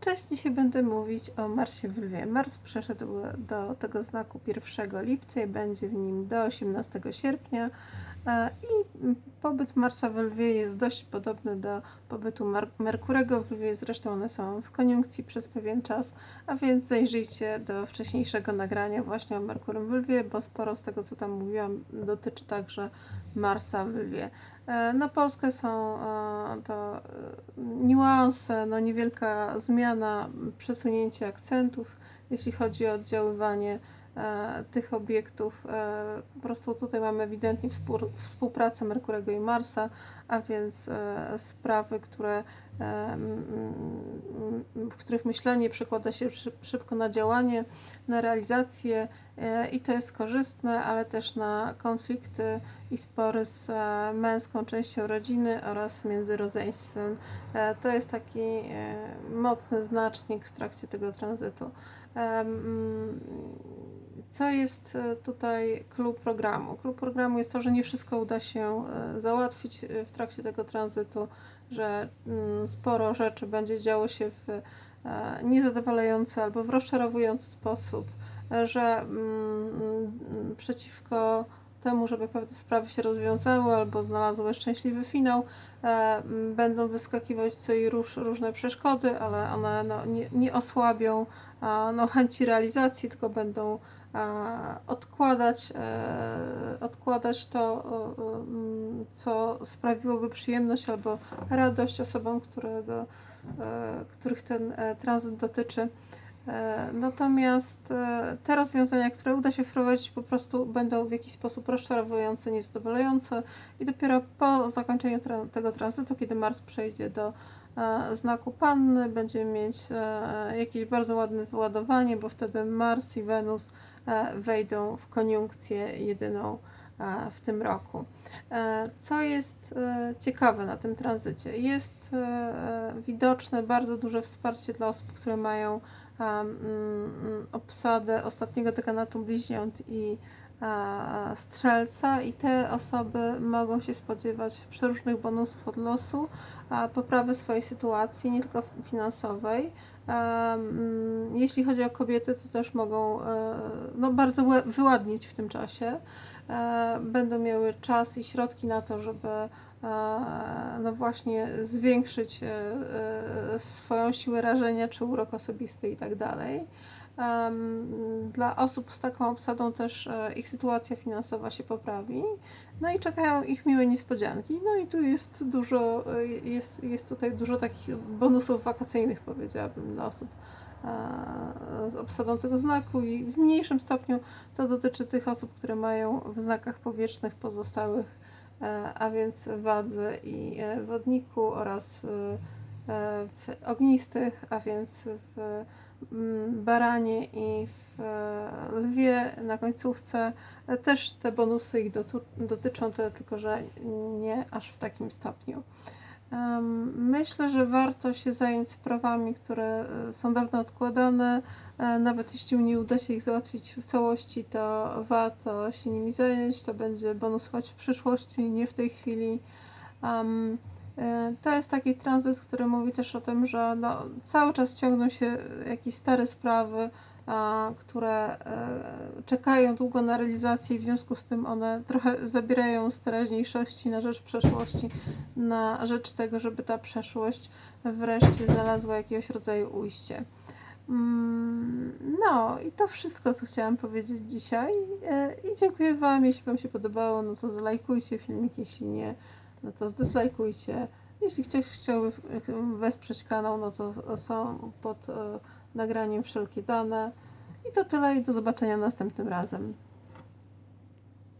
Cześć, dzisiaj będę mówić o Marsie w Lwie. Mars przeszedł do tego znaku 1 lipca i będzie w nim do 18 sierpnia. I pobyt Marsa w Lwie jest dość podobny do pobytu Merkurego w Lwie, zresztą one są w koniunkcji przez pewien czas, a więc zajrzyjcie do wcześniejszego nagrania właśnie o Merkurym w Lwie, bo sporo z tego, co tam mówiłam, dotyczy także Marsa w Lwie. E, na Polskę są e, to e, niuanse, no niewielka zmiana, przesunięcie akcentów, jeśli chodzi o oddziaływanie tych obiektów. Po prostu tutaj mamy ewidentnie współpracę Merkurego i Marsa, a więc sprawy, które w których myślenie przekłada się szybko na działanie, na realizację e, i to jest korzystne, ale też na konflikty i spory z e, męską częścią rodziny oraz między rodzeństwem. E, to jest taki mocny znacznik w trakcie tego tranzytu. Co jest tutaj klub programu? Klub programu jest to, że nie wszystko uda się załatwić w trakcie tego tranzytu że mm, sporo rzeczy będzie działo się w e, niezadowalający albo w rozczarowujący sposób, że mm, przeciwko temu, żeby pewne sprawy się rozwiązały albo znalazły szczęśliwy finał, e, będą wyskakiwać co i róż, różne przeszkody, ale one no, nie, nie osłabią no, chęci realizacji, tylko będą odkładać, e, odkładać to, co sprawiłoby przyjemność albo radość osobom, którego, e, których ten e, tranzyt dotyczy. Natomiast te rozwiązania, które uda się wprowadzić, po prostu będą w jakiś sposób rozczarowujące, niezadowalające i dopiero po zakończeniu tego tranzytu, kiedy Mars przejdzie do znaku Panny, będziemy mieć jakieś bardzo ładne wyładowanie, bo wtedy Mars i Wenus E, wejdą w koniunkcję jedyną e, w tym roku. E, co jest ciekawe na tym tranzycie? Jest widoczne bardzo duże wsparcie dla osób, które mają obsadę ostatniego dekanatu bliźniąt i strzelca i te osoby mogą się spodziewać przeróżnych bonusów od losu, poprawy swojej sytuacji, nie tylko finansowej, Mm, jeśli chodzi o kobiety, to też mogą e, no, bardzo wyładnić w tym czasie. E, będą miały czas i środki na to, żeby no właśnie zwiększyć swoją siłę rażenia czy urok osobisty i tak dalej. Dla osób z taką obsadą też e, ich sytuacja finansowa się poprawi. No i czekają ich miłe niespodzianki. No i tu jest dużo, e, jest, jest tutaj dużo takich bonusów wakacyjnych, powiedziałabym, dla osób e, z obsadą tego znaku i w mniejszym stopniu to dotyczy tych osób, które mają w znakach powietrznych pozostałych, a więc wadze i wodniku oraz w ognistych, a więc w Mm, baranie i w e, lwie na końcówce też te bonusy ich dotyczą, tylko że nie aż w takim stopniu. Myślę, że warto się zająć sprawami, które e, są dawno odkładane. E, nawet jeśli nie uda się ich załatwić w całości, to warto się nimi zająć. To będzie bonusować w przyszłości, nie w tej chwili. Um, to jest taki tranzyt, który mówi też o tym, że no, cały czas ciągną się jakieś stare sprawy, które e, czekają długo na realizację i w związku z tym one trochę zabierają z teraźniejszości na rzecz przeszłości, na rzecz tego, żeby ta przeszłość wreszcie znalazła jakiegoś rodzaju ujście. Mm, no i to wszystko, co chciałam powiedzieć dzisiaj. E, I dziękuję Wam. Jeśli Wam się podobało, no to zalajkujcie filmik, jeśli nie, no to zdyslajkujcie. Jeśli ktoś chciał wesprzeć kanał, no to są pod e, nagraniem wszelkie dane. I to tyle i do zobaczenia następnym razem.